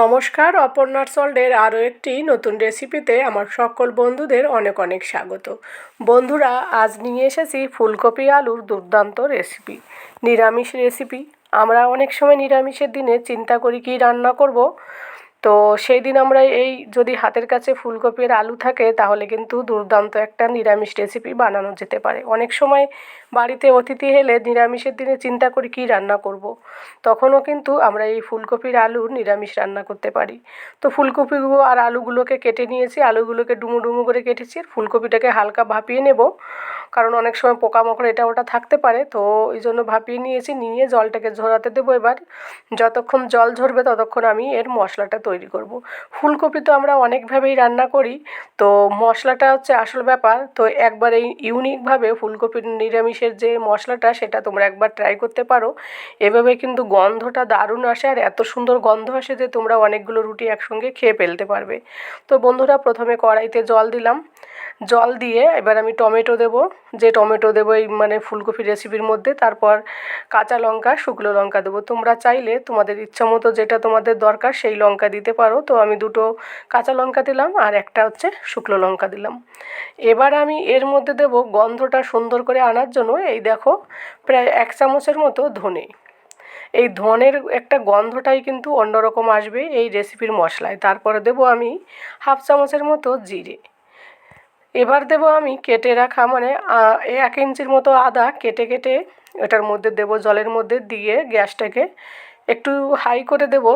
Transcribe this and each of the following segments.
নমস্কার, অপর্ণার সল্টের আরও একটি নতুন রেসিপিতে আমার সকল বন্ধুদের অনেক অনেক স্বাগত। বন্ধুরা, আজ নিয়ে এসেছি ফুলকপি আলুর দুর্দান্ত রেসিপি নিরামিষ রেসিপি আমরা অনেক সময় নিরামিষের দিনে চিন্তা করি কী রান্না করব। তো সেই দিন আমরা এই যদি হাতের কাছে ফুলকপির আলু থাকে, তাহলে কিন্তু দুর্দান্ত একটা নিরামিষ রেসিপি বানানো যেতে পারে। অনেক সময় বাড়িতে অতিথি এলে নিরামিষের দিনে চিন্তা করি কী রান্না করব। তখনও কিন্তু আমরা এই ফুলকপির আলুর নিরামিষ রান্না করতে পারি তো ফুলকপিগুলো আর আলুগুলোকে কেটে নিয়েছি, আলুগুলোকে ডুমো ডুমো করে কেটেছি, আর ফুলকপিটাকে হালকা ভাপিয়ে নেব কারণ অনেক সময় পোকামাকড় এটা ওটা থাকতে পারে, তো ওই জন্য ভাপিয়ে নিয়েছি, নিয়ে জলটাকে ঝরাতে দেবো এবার যতক্ষণ জল ঝরবে ততক্ষণ আমি এর মশলাটা তৈরি করব। ফুলকপি তো আমরা অনেকভাবেই রান্না করি, তো মশলাটা হচ্ছে আসল ব্যাপার তো একবার এই ইউনিকভাবে ফুলকপির নিরামিষের যে মশলাটা, সেটা তোমরা একবার ট্রাই করতে পারো। এভাবে কিন্তু গন্ধটা দারুণ আসে আর এত সুন্দর গন্ধ আসে যে তোমরা অনেকগুলো রুটি একসঙ্গে খেয়ে ফেলতে পারবে। তো বন্ধুরা, প্রথমে কড়াইতে জল দিলাম। জল দিয়ে এবার আমি টমেটো দেব। যে টমেটো দেবো এই মানে ফুলকপি রেসিপির মধ্যে, তারপর কাঁচা লঙ্কা, শুকনো লঙ্কা দেবো। তোমরা চাইলে তোমাদের ইচ্ছা মতো যেটা তোমাদের দরকার সেই লঙ্কা দিতে পারো। তো আমি দুটো কাঁচা লঙ্কা দিলাম আর একটা হচ্ছে শুকনো লঙ্কা দিলাম। এবার আমি এর মধ্যে দেব গন্ধটা সুন্দর করে আনার জন্য এই দেখো প্রায় এক চামচের মতো ধনে। এই ধনের একটা গন্ধটাই কিন্তু অন্যরকম আসবে এই রেসিপির মশলায়। তারপরে দেবো আমি হাফ চামচের মতো জিরে। এবার দেবো আমি কেটে রাখা মানে এক ইঞ্চির মতো আদা কেটে কেটে এটার মধ্যে দেবো, জলের মধ্যে দিয়ে গ্যাসটাকে একটু হাই করে দেব,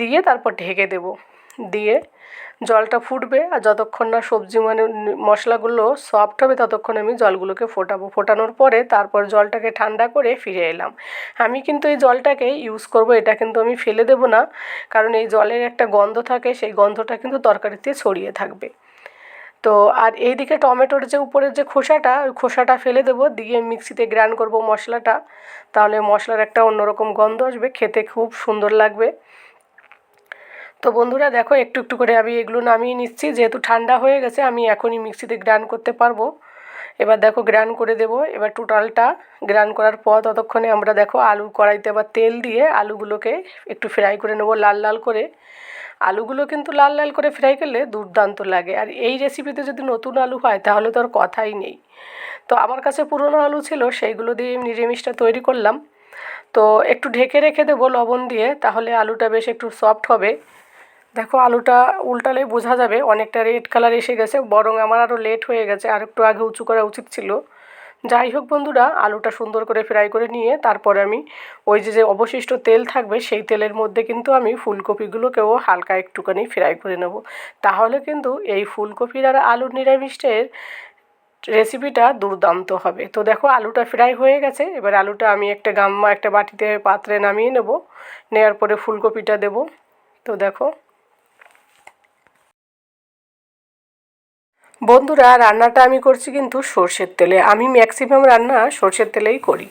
দিয়ে তারপর ঢেকে দেব। দিয়ে জলটা ফুটবে আর যতক্ষণ না সবজি মানে মশলাগুলো সফট হবে ততক্ষণ আমি জলগুলোকে ফোটাবো। ফোটানোর পরে তারপর জলটাকে ঠান্ডা করে ফিরে এলাম। আমি কিন্তু এই জলটাকে ইউজ করব, এটা কিন্তু আমি ফেলে দেবো না, কারণ এই জলের একটা গন্ধ থাকে, সেই গন্ধটা কিন্তু তরকারিতে ছড়িয়ে থাকবে। তো আর এইদিকে টমেটোর যে উপরের যে খোসাটা, ওই খোসাটা ফেলে দেবো, দিয়ে মিক্সিতে গ্রাইন্ড করব মশলাটা। তাহলে মশলার একটা অন্যরকম গন্ধ আসবে, খেতে খুব সুন্দর লাগবে। তো বন্ধুরা, দেখো, একটু একটু করে আমি এগুলো নামিয়ে নিচ্ছি। যেহেতু ঠান্ডা হয়ে গেছে, আমি এখনই মিক্সিতে গ্রাইন্ড করতে পারব। এবার দেখো, গ্রাইন্ড করে দেবো। এবার টোটালটা গ্রাইন্ড করার পর ততক্ষণে আমরা দেখো, আলু কড়াইতে আবার তেল দিয়ে আলুগুলোকে একটু ফ্রাই করে নেব লাল লাল করে। আলুগুলো কিন্তু লাল লাল করে ফ্রাই করলে দুর্দান্ত লাগে। আর এই রেসিপিতে যদি নতুন আলু হয়, তাহলে তো আর কথাই নেই। তো আমার কাছে পুরনো আলু ছিল, সেইগুলো দিয়ে নিরামিষটা তৈরি করলাম। তো একটু ঢেকে রেখে দেবো লবণ দিয়ে, তাহলে আলুটা বেশ একটু সফট হবে। দেখো আলুটা উল্টালে বোঝা যাবে, অনেকটা রেড কালার এসে গেছে, বরং আমার আরও লেট হয়ে গেছে, আর একটু আগে উঁচু করা উচিত ছিল। যাই হোক বন্ধুরা, আলুটা সুন্দর করে ফ্রাই করে নিয়ে তারপরে আমি ওই যে যে অবশিষ্ট তেল থাকবে সেই তেলের মধ্যে কিন্তু আমি ফুলকপিগুলোকেও হালকা একটুখানি ফ্রাই করে নেব। তাহলে কিন্তু এই ফুলকপির আর আলুর নিরামিষের রেসিপিটা দুর্দান্ত হবে। তো দেখো, আলুটা ফ্রাই হয়ে গেছে, এবার আলুটা আমি একটা গাম্মা একটা বাটিতে পাত্রে নামিয়ে নেব নেওয়ার পরে ফুলকপিটা দেব। তো দেখো বন্ধুরা, রান্নাটা আমি করছি কিন্তু সর্ষের তেলে। আমি ম্যাক্সিমাম রান্না সর্ষের তেলেই করি।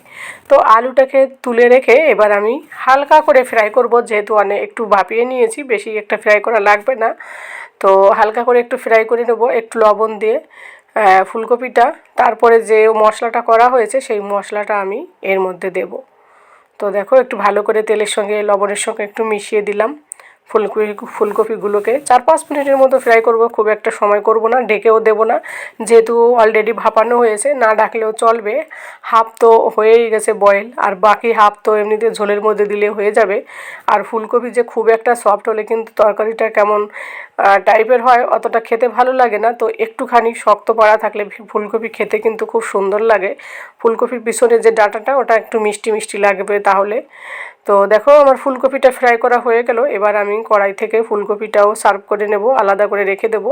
তো আলুটাকে তুলে রেখে এবার আমি হালকা করে ফ্রাই করব। যেহেতু অনেক একটু ভাপিয়ে নিয়েছি, বেশি একটা ফ্রাই করা লাগবে না। তো হালকা করে একটু ফ্রাই করে নেব, একটু লবণ দিয়ে ফুলকপিটা। তারপরে যে মশলাটা করা হয়েছে, সেই মশলাটা আমি এর মধ্যে দেব। তো দেখো, একটু ভালো করে তেলের সঙ্গে, লবণের সঙ্গে একটু মিশিয়ে দিলাম। ফুলকপি, ফুলকপিগুলোকে চার পাঁচ মিনিটের মতো ফ্রাই করব, খুব একটা সময় করব না ঢেকেও দেব না। যেহেতু অলরেডি ভাপানো হয়েছে, না ডাকলেও চলবে। হাফ তো হয়েই গেছে বয়েল আর বাকি হাফ তো এমনিতে ঝোলের মধ্যে দিলে হয়ে যাবে। আর ফুলকপি যে খুব একটা সফট হলে কিন্তু তরকারিটা কেমন টাইপের হয়, অতটা খেতে ভালো লাগে না। তো একটুখানি শক্ত পাড়া থাকলে ফুলকপি খেতে কিন্তু খুব সুন্দর লাগে। ফুলকপির পিছনে যে ডাটাটা, ওটা একটু মিষ্টি মিষ্টি লাগবে তাহলে। তো দেখো, আমার ফুলকপিটা ফ্রাই করা হয়ে গেল। এবার আমি কড়াই থেকে ফুলকপিটাও সার্ভ করে নেব, আলাদা করে রেখে দেব।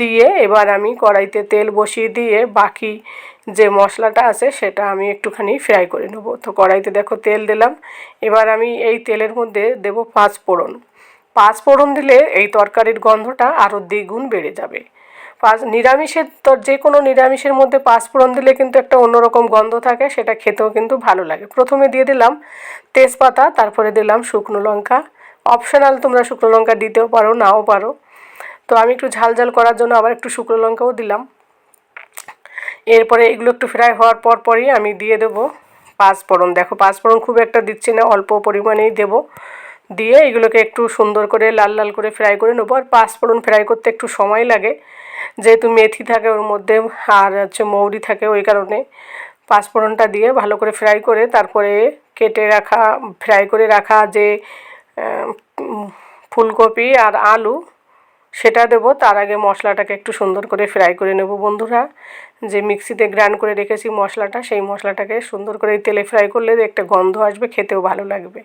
দিয়ে এবার আমি কড়াইতে তেল বসিয়ে দিয়ে বাকি যে মশলাটা আছে, সেটা আমি একটুখানি ফ্রাই করে নেব। তো কড়াইতে দেখো তেল দিলাম। এবার আমি এই তেলের মধ্যে দেব পাঁচ ফোড়ন পাঁচ ফোড়ন দিলে এই তরকারির গন্ধটা আরও দ্বিগুণ বেড়ে যাবে। পাঁচ নিরামিষের তো যে কোনো নিরামিষের মধ্যে পাঁচফোড়ন দিলে কিন্তু একটা অন্যরকম গন্ধ থাকে, সেটা খেতেও কিন্তু ভালো লাগে। প্রথমে দিয়ে দিলাম তেজপাতা, তারপরে দিলাম শুকনো লঙ্কা। অপশনাল তোমরা শুকনো লঙ্কা দিতেও পারো, নাও পারো। তো আমি একটু ঝাল ঝাল করার জন্য আবার একটু শুকনো লঙ্কাও দিলাম। এরপরে এগুলো একটু ফ্রাই হওয়ার পর পরই আমি দিয়ে দেবো পাঁচফোড়ন দেখো পাঁচফোড়ন খুব একটা দিচ্ছি না, অল্প পরিমাণেই দেবো। দিয়ে এগুলোকে একটু সুন্দর করে লাল লাল করে ফ্রাই করে নেব। আর পাঁচফোড়ন ফ্রাই করতে একটু সময় লাগে। যেহেতু মেথি থাকে ওর মধ্যে আর হচ্ছে মৌরি থাকে ওই কারণে পাঁচফোড়নটা দিয়ে ভালো করে ফ্রাই করে তারপরে কেটে রাখা, ফ্রাই করে রাখা যে ফুলকপি আর আলু সেটা দেবো। তার আগে মশলাটাকে একটু সুন্দর করে ফ্রাই করে নেব বন্ধুরা। যে মিক্সিতে গ্রাইন্ড করে রেখেছি মশলাটা, সেই মশলাটাকে সুন্দর করে তেলে ফ্রাই করলে একটা গন্ধ আসবে, খেতেও ভালো লাগবে।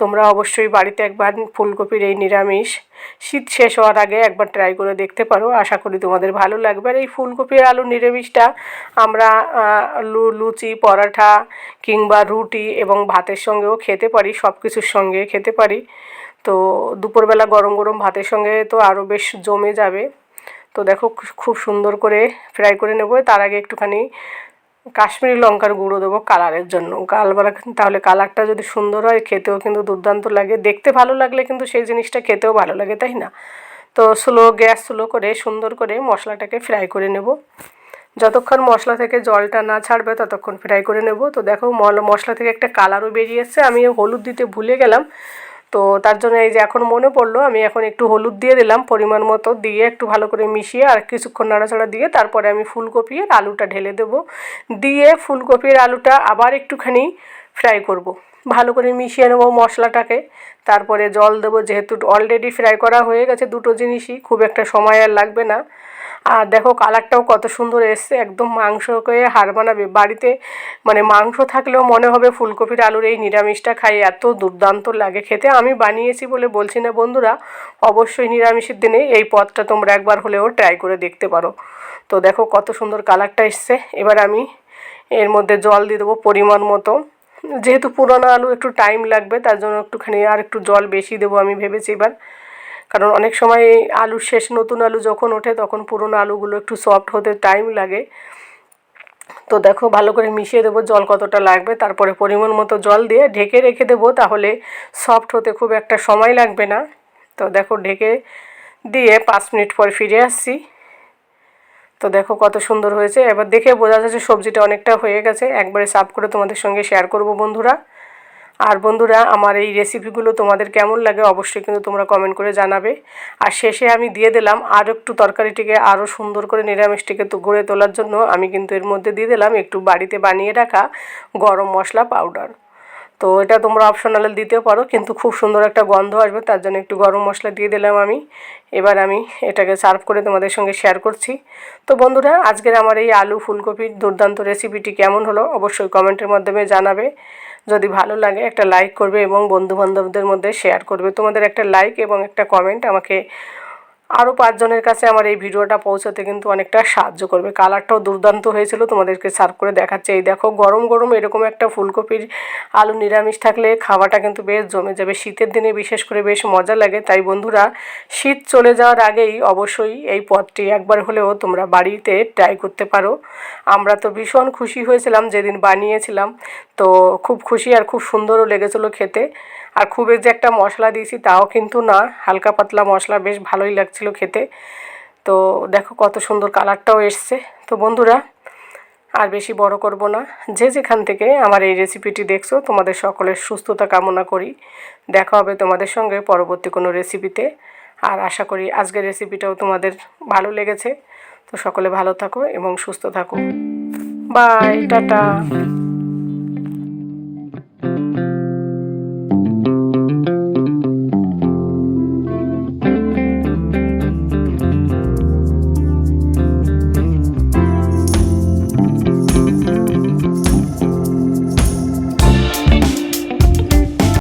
তোমরা অবশ্যই বাড়িতে একবার ফুলকপির এই নিরামিষ। শীত শেষ হওয়ার আগে একবার ট্রাই করে দেখতে পারো। আশা করি তোমাদের ভালো লাগবে। আর এই ফুলকপির আলু নিরামিষটা আমরা লু, লুচি, পরাঠা কিংবা রুটি এবং ভাতের সঙ্গেও খেতে পারি সব কিছুর সঙ্গে খেতে পারি। তো দুপুরবেলা গরম গরম ভাতের সঙ্গে তো আরও বেশ জমে যাবে। তো দেখো খুব সুন্দর করে ফ্রাই করে নেব। তার আগে একটুখানি কাশ্মীরি লঙ্কার গুঁড়ো দেবো কালারের জন্য। কালবারা তাহলে কালারটা যদি সুন্দর হয়, খেতেও কিন্তু দুর্দান্ত লাগে। দেখতে ভালো লাগলে কিন্তু সেই জিনিসটা খেতেও ভালো লাগে, তাই না? তো স্লো গ্যাস স্লো করে, সুন্দর করে মশলাটাকে ফ্রাই করে নেব। যতক্ষণ মশলা থেকে জলটা না ছাড়বে, ততক্ষণ ফ্রাই করে নেব। তো দেখো মশলা থেকে একটা কালারও বেরিয়ে বেরিয়েছে আমি হলুদ দিতে ভুলে গেলাম। তো তার জন্য এই যে এখন মনে পড়ল, আমি এখন একটু হলুদ দিয়ে দিলাম, পরিমাণ মতো দিয়ে একটু ভালো করে মিশিয়ে আর কিছুক্ষণ নাড়াচাড়া দিয়ে তারপরে আমি ফুলকপি আর আলুটা ঢেলে দেবো। দিয়ে ফুলকপির আলুটা আবার একটুখানি ফ্রাই করব। ভালো করে মিশিয়ে নেব মশলাটাকে। তারপরে জল দেবো যেহেতু অলরেডি ফ্রাই করা হয়ে গেছে দুটো জিনিসই, খুব একটা সময় আর লাগবে না। আর দেখো কালারটাও কত সুন্দর এসছে। একদম মাংসকে হার বানাবে। বাড়িতে মানে মাংস থাকলেও মনে হবে ফুলকপির আলুর এই নিরামিষটা খাই, এত দুর্দান্ত লাগে খেতে। আমি বানিয়েছি বলে বলছি না বন্ধুরা, অবশ্যই নিরামিষের দিনে এই পদটা তোমরা একবার হলেও ট্রাই করে দেখতে পারো। তো দেখো কত সুন্দর কালারটা এসছে। এবার আমি এর মধ্যে জল দিয়ে দেবো পরিমাণ মতো। যেহেতু পুরোনো আলু একটু টাইম লাগবে, তার জন্য একটুখানি আর একটু জল বেশি দেবো আমি ভেবেছি এবার। কারণ অনেক সময় আলুর শেষ, নতুন আলু যখন ওঠে তখন পুরনো আলুগুলো একটু সফট হতে টাইম লাগে। তো দেখো ভালো করে মিশিয়ে দেবো জল কতটা লাগবে, তারপরে পরিমাণ মতো জল দিয়ে ঢেকে রেখে দেবো, তাহলে সফট হতে খুব একটা সময় লাগবে না। তো দেখো ঢেকে দিয়ে পাঁচ মিনিট পর ফিরে আসছি। তো দেখো কত সুন্দর হয়েছে। এবার দেখে বোঝা যাচ্ছে সবজিটা অনেকটা হয়ে গেছে। একবারে সাফ করে তোমাদের সঙ্গে শেয়ার করব বন্ধুরা। আর বন্ধুরা, আমার এই রেসিপিগুলো তোমাদের কেমন লাগে অবশ্যই কিন্তু তোমরা কমেন্ট করে জানাবে। আর শেষে আমি দিয়ে দিলাম আর একটু তরকারিটিকে আরও সুন্দর করে নিরামিষটিকে তো গড়ে তোলার জন্য আমি কিন্তু এর মধ্যে দিয়ে দিলাম একটু বাড়িতে বানিয়ে রাখা গরম মশলা পাউডার তো এটা তোমরা অপশনালে দিতেও পারো, কিন্তু খুব সুন্দর একটা গন্ধ আসবে, তার জন্য একটু গরম মশলা দিয়ে দিলাম আমি। এবার আমি এটাকে সার্ভ করে তোমাদের সঙ্গে শেয়ার করছি। তো বন্ধুরা, আজকের আমার এই আলু ফুলকপির দুর্দান্ত রেসিপিটি কেমন হলো অবশ্যই কমেন্টের মাধ্যমে জানাবে। যদি ভালো লাগে একটা লাইক করবে এবং বন্ধুবান্ধবদের মধ্যে শেয়ার করবে। তোমাদের একটা লাইক এবং একটা কমেন্ট আমাকে আরও পাঁচজনের কাছে আমার এই ভিডিওটা পৌঁছাতে কিন্তু অনেকটা সাহায্য করবে। কালারটাও দুর্দান্ত হয়েছিল, তোমাদেরকে সার্ভ করে দেখাচ্ছে। এই দেখো, গরম গরম এরকম একটা ফুলকপির আলু নিরামিষ থাকলে খাওয়াটা কিন্তু বেশ জমে যাবে। শীতের দিনে বিশেষ করে বেশ মজা লাগে। তাই বন্ধুরা, শীত চলে যাওয়ার আগেই অবশ্যই এই পদটি একবার হলেও তোমরা বাড়িতে ট্রাই করতে পারো। আমরা তো ভীষণ খুশি হয়েছিলাম যেদিন বানিয়েছিলাম। তো খুব খুশি আর খুব সুন্দরও লেগেছিলো খেতে। আর খুব যে একটা মশলা দিয়েছি তাও কিন্তু না, হালকা পাতলা মশলা বেশ ভালোই লাগছিল খেতে। তো দেখো কত সুন্দর কালারটাও এসছে। তো বন্ধুরা, আর বেশি বড় করব না। যে যেখান থেকে আমার এই রেসিপিটি দেখছ, তোমাদের সকলের সুস্থতা কামনা করি। দেখা হবে তোমাদের সঙ্গে পরবর্তী কোনো রেসিপিতে আর আশা করি আজকের রেসিপিটাও তোমাদের ভালো লেগেছে। তো সকলে ভালো থাকো এবং সুস্থ থাকো। Bye tata.